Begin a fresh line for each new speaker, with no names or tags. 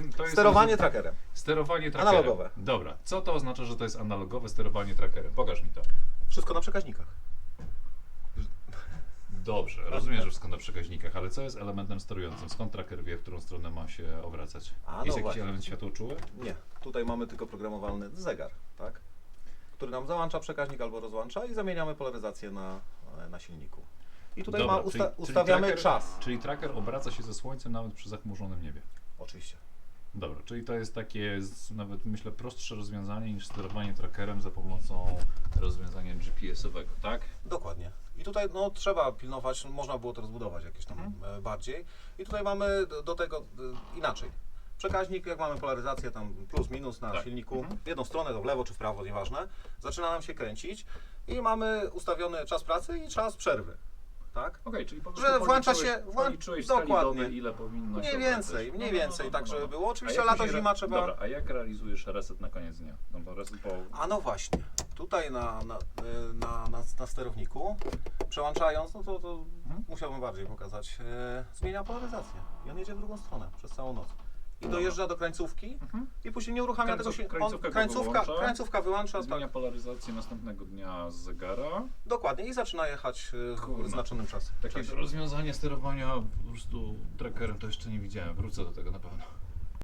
To jest
Sterowanie trackerem.
Sterowanie trackerem.
Analogowe.
Dobra. Co to oznacza, że to jest analogowe sterowanie trackerem? Pokaż mi to.
Wszystko na przekaźnikach.
Dobrze, rozumiem, że wszystko na przekaźnikach, ale co jest elementem sterującym? Skąd tracker wie, w którą stronę ma się obracać?
A, no
jest jakiś
właśnie.
element światłoczuły?
Nie. Tutaj mamy tylko programowalny zegar, tak? Który nam załącza przekaźnik albo rozłącza i zamieniamy polaryzację na, na silniku. I tutaj ma usta- ustawiamy
tracker-
czas.
Czyli tracker obraca się ze słońcem nawet przy zachmurzonym niebie.
Oczywiście.
Dobra, czyli to jest takie nawet myślę prostsze rozwiązanie niż sterowanie trackerem za pomocą rozwiązania GPS-owego, tak?
Dokładnie. I tutaj no, trzeba pilnować, można było to rozbudować jakieś tam e, bardziej. I tutaj mamy do, do tego e, inaczej. Przekaźnik, jak mamy polaryzację tam plus, minus na
Tak.
silniku,
Mhm.
w jedną stronę, to w lewo czy w prawo, nieważne, zaczyna nam się kręcić i mamy ustawiony czas pracy i czas przerwy. Tak?
Okej, czyli po
Że
prostu
włącza
policzyłeś-
się- włą-
policzyłeś w skali
dokładnie.
doby, ile powinno
Mniej
się
więcej,
obracać.
mniej
No, no,
więcej,
no,
tak
no,
żeby było. Oczywiście
jak
lato,
później
zima
re-
trzeba...
Dobra, a jak realizujesz reset na koniec dnia? No bo reset po...
A no właśnie, tutaj na, na, y, na, na, na sterowniku, przełączając, no to, to
Mhm.
musiałbym bardziej pokazać, e, zmienia polaryzację i on jedzie w drugą stronę przez całą noc. I dojeżdża do krańcówki
Mhm.
i później nie uruchamia
Krańców-
tego się.
krańcówka
On,
go
krańcówka,
wyłącza,
krańcówka wyłącza,
Zmienia
tak,
polaryzację następnego dnia z zegara.
dokładnie i zaczyna jechać e,
Kurna.
w wyznaczonym czasie.
Takie
czasie.
rozwiązanie sterowania po prostu trackerem to jeszcze nie widziałem. Wrócę do tego na pewno.